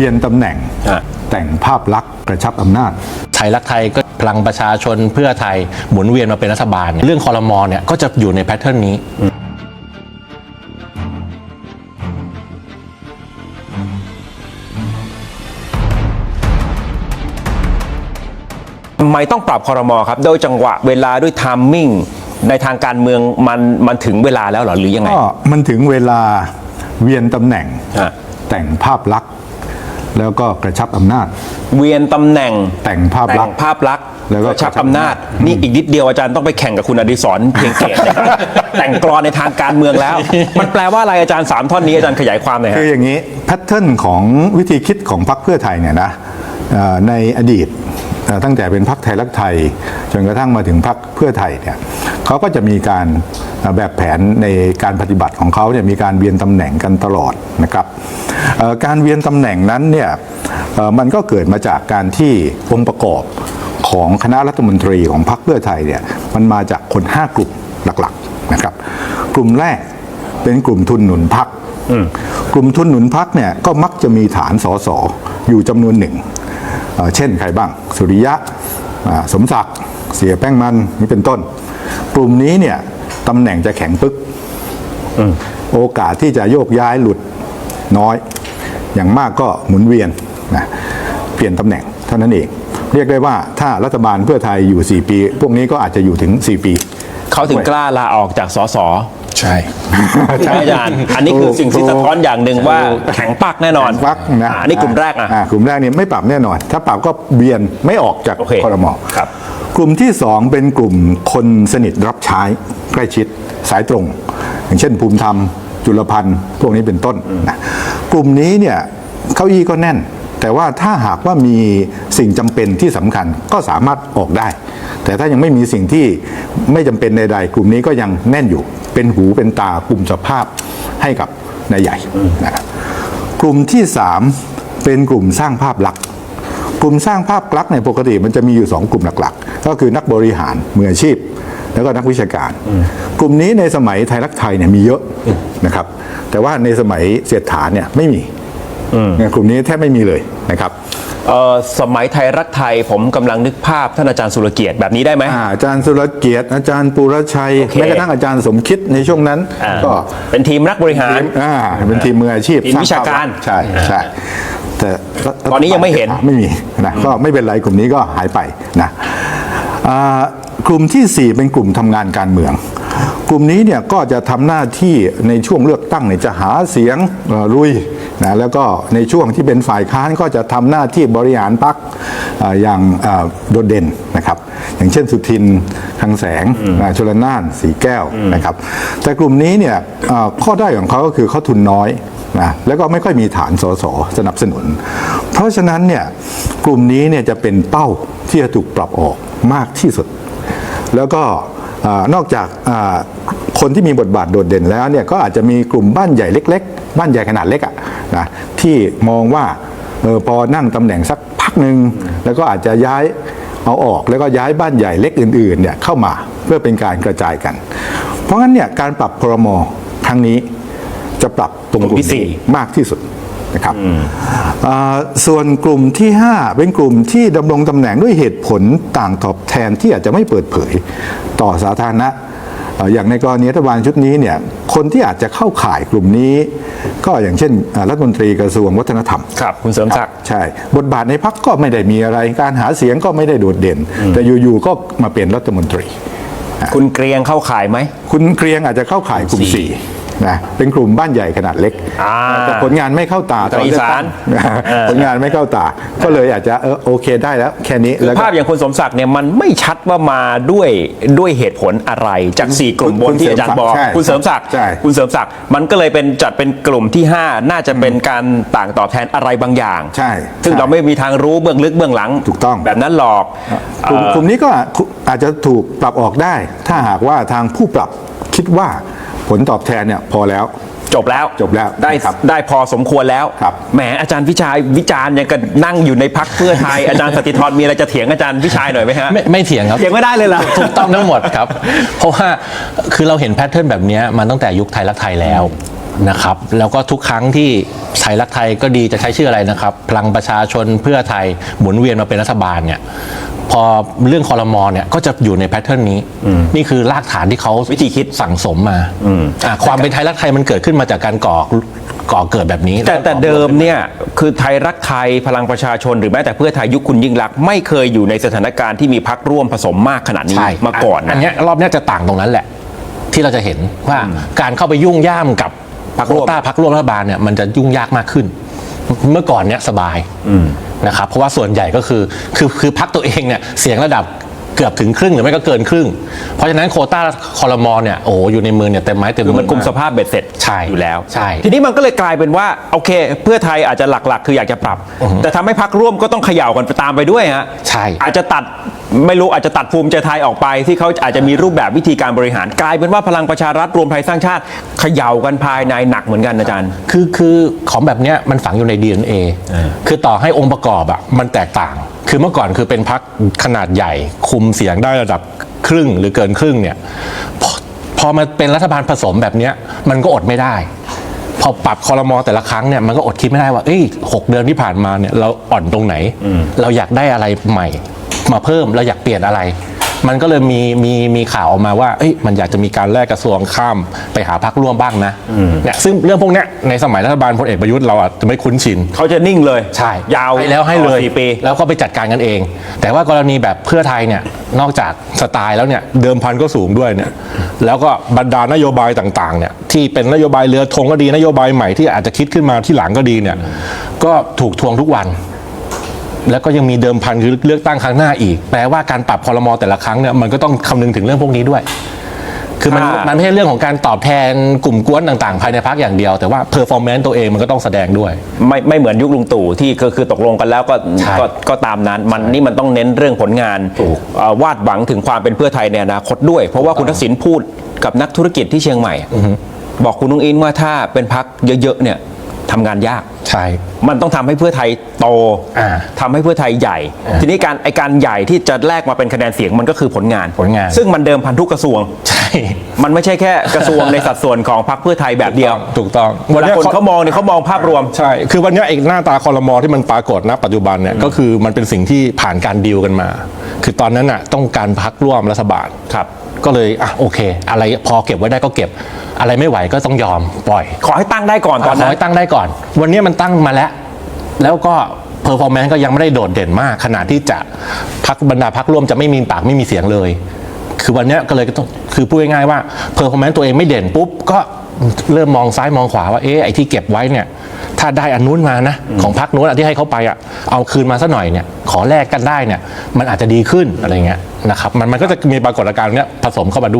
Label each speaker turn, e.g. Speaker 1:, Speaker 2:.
Speaker 1: เปลี่ยนตำแหน่ง
Speaker 2: ฮะ
Speaker 1: แต่งภาพลักษณ์กระชับอำนาจ
Speaker 3: ไทยรักไทยก็พลังประชาชนเพื่อไทยหมุนเวียนมาเป็นรัฐบาลเนี่ยเรื่องคอรมอเนี่ยก็จะอยู่ในแพทเทิร์นนี้
Speaker 2: ทำไมต้องปรับคอรมอครับ โดยจังหวะเวลาด้วยไทามมิ่งในทางการเมืองมันมันถึงเวลาแล้วเหรอหรือยังไง
Speaker 1: ก็มันถึงเวลาเวียนตำแหน่ง
Speaker 2: ฮะ
Speaker 1: แต่งภาพลักษณ์ แล้วก็กระชับอำนาจ
Speaker 2: เวียนตำแหน่ง
Speaker 1: แต่งภาพ
Speaker 2: แต่
Speaker 1: ลั
Speaker 2: ง
Speaker 1: กษณ์
Speaker 2: ภาพลักษณ์
Speaker 1: แล้วก็
Speaker 2: ชับอำนาจ นี่อีกนิดเดียวอาจารย์ต้องไปแข่งกับคุณอดิศรเพียงเกตนะครับแต่งกรอนในทางการเมืองแล้ว มันแปลว่าอะไรอาจารย์สามท่อนนี้อาจารย์ขยายความหน่อยฮะ
Speaker 1: คืออย่างนี้แพทเทิร์นของวิธีคิดของพรรคเพื่อไทยเนี่ยนะเอ่อในอดีตเอ่อ ตั้งแต่เป็นพรรคไทยรักไทย จนกระทั่งมาถึงพรรคเพื่อไทยเนี่ยเขาก็จะมีการเอ่อแบบแผนในการปฏิบัติของเขาเนี่ยมีการเวียนตำแหน่งกันตลอดนะครับเอ่อการเวียนตำแหน่งนั้นเนี่ยเอ่อมันก็เกิดมาจากการที่องค์ประกอบของคณะรัฐมนตรีของพรรคเพื่อไทยเนี่ยมันมาจากคน 5 กลุ่มหลักๆนะครับ กลุ่มแรกเป็นกลุ่มทุนหนุนพรรคกลุ่มทุนหนุนพักเนี่ยก็มักจะมีฐานสสอยู่จำนวนหนึ่งเอ่อเช่นใครบ้าง สุริยะอ่าสมศักดิ์เสียแป้งมันนี่เป็นต้น กลุ่มนี้เนี่ยตำแหน่งจะแข็งปึ๊กโอกาสที่จะโยกย้ายหลุดน้อย อย่างมากก็หมุนเวียนนะเปลี่ยนตำแหน่งเท่านั้นเอง เรียกได้ว่าถ้ารัฐบาลเพื่อไทยอยู่ 4 ปี พวกนี้ก็อาจจะอยู่ถึง 4 ปี
Speaker 2: เขาถึงกล้าลาออกจากสส
Speaker 1: ใช่
Speaker 2: ใช่ไหมอาจารย์ อันนี้คือสิ่งที่สะท้อนอย่างหนึ่งว่าแข็งปักแน่นอน
Speaker 1: พักนะ
Speaker 2: อ่าอันนี้กลุ่มแรกอะ
Speaker 1: กลุ่มแรกเนี่ยไม่ปรับแน่นอน ถ้าปรับก็เบียนไม่ออกจาก
Speaker 2: โอเค
Speaker 1: คอรมอ
Speaker 2: ครับ
Speaker 1: กลุ่มที่สองเป็นกลุ่มคนสนิทรับใช้ใกล้ชิดสายตรง อย่างเช่นภูมิธรรมจุลพันธ์พวกนี้เป็นต้นนะกลุ่มนี้เนี่ยเก้าอี้ก็แน่น แต่ว่าถ้าหากว่ามีสิ่งจำเป็นที่สำคัญก็สามารถออกได้ แต่ถ้ายังไม่มีสิ่งที่ไม่จำเป็นใดๆกลุ่มนี้ก็ยังแน่นอยู่ เป็นหูเป็นตากลุ่มสภาพให้กับนายใหญ่นะครับกลุ่มที่ 3 เป็นกลุ่มสร้างภาพลักษณ์กลุ่มสร้างภาพลักษณ์ในปกติมันจะมีอยู่ 2 กลุ่มหลักๆ ก็คือนักบริหารมืออาชีพ แล้วก็นักวิชาการ กลุ่มนี้ในสมัยไทยรักไทยเนี่ยมีเยอะนะครับแต่ว่าในสมัยเสียฐานเนี่ยไม่มี กลุ่มนี้แทบไม่มีเลยนะครับ
Speaker 2: เอ่อสมัยไทยรักไทยผมกำลังนึกภาพท่านอาจารย์สุรเกียรติแบบนี้ได้ไหม
Speaker 1: อาอาจารย์สุรเกียรติอาจารย์ปุรชัย
Speaker 2: โอเค
Speaker 1: แม้กระทั่งอาจารย์สมคิดในช่วงนั้น
Speaker 2: อ่า
Speaker 1: ก็
Speaker 2: เป็นทีมนักบริหาร
Speaker 1: อ่าเป็นทีมมืออาชีพ
Speaker 2: ทีมวิชาการ
Speaker 1: ใช่ใช่แต่
Speaker 2: ตอนนี้ยังไม่เห็น
Speaker 1: ไม่มีนะก็ไม่เป็นไรกลุ่มนี้ก็หายไปนะอ่า กลุ่มที่ 4 เป็นกลุ่มทำงานการเมือง กลุ่มนี้เนี่ยก็จะทำหน้าที่ในช่วงเลือกตั้งเนี่ยจะหาเสียงเอ่อลุยนะแล้วก็ในช่วงที่เป็นฝ่ายค้านก็จะทำหน้าที่บริหารพรรคเอ่ออย่างเอ่อโดดเด่นนะครับ อย่างเช่นสุทินคลังแสงนะชลนานสีแก้วนะครับ แต่กลุ่มนี้เนี่ยเอ่อข้อได้ของเขาก็คือเขาทุนน้อยนะแล้วก็ไม่ค่อยมีฐานสสสนับสนุน เพราะฉะนั้นเนี่ยกลุ่มนี้เนี่ยจะเป็นเป้าที่จะถูกปรับออกมากที่สุด แล้วก็อานอกจากอาคนที่มีบทบาทโดดเด่นแล้วเนี่ยก็อาจจะมีกลุ่มบ้านใหญ่เล็ก ๆ บ้านใหญ่ขนาดเล็กอะนะที่มองว่าเออพอนั่งตำแหน่งสักพักหนึ่งแล้วก็อาจจะย้ายเอาออกแล้วก็ย้ายบ้านใหญ่เล็กอื่นๆเนี่ยเข้ามาเพื่อเป็นการกระจายกัน เพราะงั้นเนี่ยการปรับพรมครั้งนี้จะปรับตรงกลุ่
Speaker 2: กลุ่มที่
Speaker 1: ม
Speaker 2: สี่
Speaker 1: นี้มากที่สุด นะครับอ่าส่วนกลุ่มที่ 5 เป็นกลุ่มที่ดำรงตำแหน่งด้วยเหตุผลต่างตอบแทนที่อาจจะไม่เปิดเผยต่อสาธารณะเอ่ออย่างในกรณีรัฐบาลชุดนี้เนี่ยคนที่อาจจะเข้าข่ายกลุ่มนี้ ก็อย่างเช่นอ่ารัฐมนตรีกระทรวงวัฒนธรรม
Speaker 2: ครับคุณเสริมศักดิ์
Speaker 1: ใช่ บทบาทในพักก็ไม่ได้มีอะไรการหาเสียงก็ไม่ได้โดดเด่น แต่อยู่ๆก็มาเป็นรัฐมนตรี
Speaker 2: คุณเกรียงเข้าข่ายไหม
Speaker 1: คุณเกรียงอาจจะเข้าข่ายกลุ่มสี่ นะเป็นกลุ่มบ้านใหญ่ขนาดเล็ก
Speaker 2: อ่า
Speaker 1: แต่ผลงานไม่เข้าตาตอน
Speaker 2: อี
Speaker 1: เลือก
Speaker 2: สา
Speaker 1: ตั้
Speaker 2: น
Speaker 1: ง
Speaker 2: เออ
Speaker 1: ผลงานไม่เข้าตา ก็เลยอาจจะเออโอเคได้แล้วแค่นี้แล้วก็
Speaker 2: ภาพอย่างคุณสมศักดิ์เนี่ยมันไม่ชัดว่ามาด้วยด้วยเหตุผลอะไรจาก 4 กลุ่มบ
Speaker 1: คุ
Speaker 2: น
Speaker 1: ณ
Speaker 2: ที่อาจารย์บอก
Speaker 1: ใช่
Speaker 2: คุณเสริมศักดิ์
Speaker 1: ใช่
Speaker 2: คุณเสริมศักดิ์มันก็เลยเป็นจัดเป็นกลุ่มที่ 5 น่าจะเป็นการต่างตอบแทนอะไรบางอย่าง
Speaker 1: ใช่
Speaker 2: ซึ่ง
Speaker 1: ใช่
Speaker 2: เราไม่มีทางรู้เบื้องลึกเบื้องหลัง
Speaker 1: ถูกต้อง
Speaker 2: แบบนั้นหรอก
Speaker 1: กลุ่ม
Speaker 2: เอ่อก
Speaker 1: ลุ่มนี้ก็อาจจะถูกปรับออกได้ ถ้าหากว่าทางผู้ปรับคิดว่า ผลตอบแทนเนี่ยพอแล้ว
Speaker 2: จบแล้ว
Speaker 1: จบแล้ว
Speaker 2: ได้
Speaker 1: ครับ
Speaker 2: ได้พอสมควรแล้ว
Speaker 1: ครับ
Speaker 2: แหมอาจารย์พิชัยวิจารณ์ยังกันนั่งอยู่ในพักเพื่อไทย อาจารย์สติธรมีอะไรจะเถียงอาจารย์พิชัยหน่อยไหมฮะ
Speaker 3: ไม่ไม่เถียงครับ
Speaker 2: เถียงไม่ได้เลยเหรอ
Speaker 3: ถูกต้องทั้งหมดครับ เพราะว่าคือเราเห็นแพทเทิร์นแบบเนี้ยมันตั้งแต่ยุคไทยรักไทยแล้ว นะครับ แล้วก็ทุกครั้งที่ไทยรักไทยก็ดีจะใช้ชื่ออะไรนะครับ พลังประชาชนเพื่อไทยหมุนเวียนมาเป็นรัฐบาลเนี่ยพอเรื่องคอรมอเนี่ยก็จะอยู่ในแพทเทิร์นนี้ นี่คือรากฐานที่เขา
Speaker 2: วิธีคิด
Speaker 3: สั่งสมมาอะความเป็นไทยรักไทยมันเกิดขึ้นมาจากการก่อก่อเกิดแบบนี้
Speaker 2: แต่แต่เดิมเนี่ยคือไทยรักไทยพลังประชาชนหรือแม้แต่เพื่อไทยยุคคุณยิ่งรักษณ์ไม่เคยอยู่ในสถานการณ์ที่มีพักร่วมผสมมากขนาดนี้
Speaker 3: ใช่
Speaker 2: มาก่อน
Speaker 3: อั
Speaker 2: นะ
Speaker 3: นเนี้ยรอบเนี้ยจะต่างตรงนั้นแหละ ที่เราจะเห็นว่าการเข้าไปยุ่งย่ามกับ
Speaker 2: พรรคร่วม
Speaker 3: โควต้าพักร่วมรัฐบาลเนี่ยมันจะยุ่งยากมากขึ้น เมื่อก่อนเนี้ยสบายนะครับเพราะว่าส่วนใหญ่ก็คือคือคือพักตัวเองเนี่ยเสียงระดับเกือบถึงครึ่งหรือไม่ก็เกินครึ่ง เพราะฉะนั้นโควต้าคอรมอเนี่ยโอ้โหอยู่ในมือเนี่ยเต็มไม้เต็ม
Speaker 2: คือ
Speaker 3: มื
Speaker 2: มันกลุ่มา
Speaker 3: ก
Speaker 2: สภาพเบ็ดเสร็จ
Speaker 3: ใช่
Speaker 2: อยู่แล้ว
Speaker 3: ใช่
Speaker 2: ทีนี้มันก็เลยกลายเป็นว่าโอเค เพื่อไทยอาจจะหลักๆ คืออยากจะปรับ แต่ทำให้พักร่วมก็ต้องเขย่ากันไปตามไปด้วยฮะ
Speaker 3: ใช่
Speaker 2: อาจจะตัดไม่รู้อาจจะตัดภูมิใจไทยออกไป ที่เขาอาจจะมีรูปแบบวิธีการบริหาร กลายเป็นว่าพลังประชารัฐรวมไทยสร้างชาติเขย่ากันภายในหนักเหมือนกันอาจารย์
Speaker 3: คือคือของแบบเนี้ยมันฝังอยู่ใน DNA คือต่อให้องค์ประกอบอะมันแตกต่าง คือเมื่อก่อนคือเป็นพักขนาดใหญ่ คุมเสียงได้ระดับครึ่งหรือเกินครึ่งเนี่ยพอพอมาเป็นรัฐบาลผสมแบบเนี้ยมันก็อดไม่ได้ พอปรับคอรมอแต่ละครั้งเนี่ยมันก็อดคิดไม่ได้ว่าเอ้ยหกเดือนที่ผ่านมาเนี่ยเราอ่อนตรงไหน เราอยากได้อะไรใหม่ มาเพิ่มเราอยากเปลี่ยนอะไร มันก็เลยมีมีมีข่าวออกมาว่าเอ้ยมันอยากจะมีการแลกกระทรวงข้ามไปหาพักร่วมบ้างนะเนี่ยซึ่งเรื่องพวกเนี้ยในสมัยรัฐบาลพลเอกประยุทธ์เราอาจจะไม่คุ้นชิน
Speaker 2: เขาจะนิ่งเลย
Speaker 3: ใช่
Speaker 2: ยาว
Speaker 3: ให้แล้วให้เลย
Speaker 2: ต่อสี่ปี
Speaker 3: แล้วก็ไปจัดการกันเอง แต่ว่ากรณีแบบเพื่อไทยเนี่ยนอกจากสไตล์แล้วเนี่ยเดิมพันก็สูงด้วยเนี่ยแล้วก็บรรดานโยบายต่างๆเนี่ยที่เป็นนโยบายเรือธงก็ดีนโยบายใหม่ที่อาจจะคิดขึ้นมาที่หลังก็ดีเนี่ยก็ถูกทวงทุกวัน แล้วก็ยังมีเดิมพันคือเลือกตั้งครั้งหน้าอีก แปลว่าการปรับคอรมอแต่ละครั้งเนี่ยมันก็ต้องคำนึงถึงเรื่องพวกนี้ด้วย คือมัน
Speaker 2: อ่ามั
Speaker 3: มันไม่ใช่เรื่องของการตอบแทนกลุ่มกวนต่างๆ ภายในพักอย่างเดียว แต่ว่าเพอร์ฟอร์แมนซ์ตัวเองมันก็ต้องแสดงด้วย
Speaker 2: ไม่ไม่เหมือนยุคลุงตู่ที่คือคือตกลงกันแล้วก็
Speaker 3: ใช่
Speaker 2: ก็ก็ตามนั้นมันนี่มันต้องเน้นเรื่องผลงาน
Speaker 3: ถูก
Speaker 2: เอ่อวาดหวังถึงความเป็นเพื่อไทยในอนาคตด้วย เพราะว่าคุณทักษิณพูดกับนักธุรกิจที่เชียงใหม่ บอกคุณนุ้งอินว่าถ้าเป็นพักเยอะๆเนี่ยทำงานยาก
Speaker 3: ใช่
Speaker 2: มันต้องทำให้เพื่อไทยโต
Speaker 3: อ่า
Speaker 2: ทำให้เพื่อไทยใหญ่ ทีนี้การไอการใหญ่ที่จะแลกมาเป็นคะแนนเสียงมันก็คือผลงาน
Speaker 3: ผลงาน
Speaker 2: ซึ่งมันเดิมพันทุกกระทรวง
Speaker 3: ใช่
Speaker 2: มันไม่ใช่แค่กระทรวงในสัดส่วนของพรรคเพื่อไทยแบบเดียว
Speaker 3: ถูกต้อง
Speaker 2: เวลาคนเขามองเนี่ยเขามองภาพรวม
Speaker 3: ใช่ คือวันเนี้ยไอ้หน้าตาคอรมอที่มันปรากฏณปัจจุบันเนี่ยก็คือมันเป็นสิ่งที่ผ่านการดีลกันมา คือตอนนั้นน่ะต้องการพักร่วมรัฐบาล
Speaker 2: ครับ
Speaker 3: ก็เลยอะโอเค อะไรพอเก็บไว้ได้ก็เก็บ อะไรไม่ไหวก็ต้องยอมปล่อย
Speaker 2: ขอให้ตั้งได้ก่อนตอน
Speaker 3: ข
Speaker 2: นั้
Speaker 3: อนให้ตั้งได้ก่อน วันนี้มันตั้งมาแล้ว แล้วก็เพอร์ฟอร์แมนซ์ก็ยังไม่ได้โดดเด่นมาก ขนาดที่จะพักบรรดาพักร่วมจะไม่มีปากไม่มีเสียงเลย คือวันนี้ก็เลยต้องคือพูดง่ายๆว่าเพอร์ฟอร์แมนซ์ตัวเองไม่เด่นปุ๊บก็เริ่มมองซ้ายมองขวาว่าเอ๊ะไอ้ที่เก็บไว้เนี่ย ถ้าได้อันนู้นมานะ ของพักนู้นอะที่ให้เขาไปอะเอาคืนมาสักหน่อยเนี่ย ขอแลกกันได้เนี่ย มันอาจจะดีขึ้นอะไรเงี้ยนะครับมันมันก็จะมีปรากฏการณ์เนี้ยผสมเข้ามาด้วย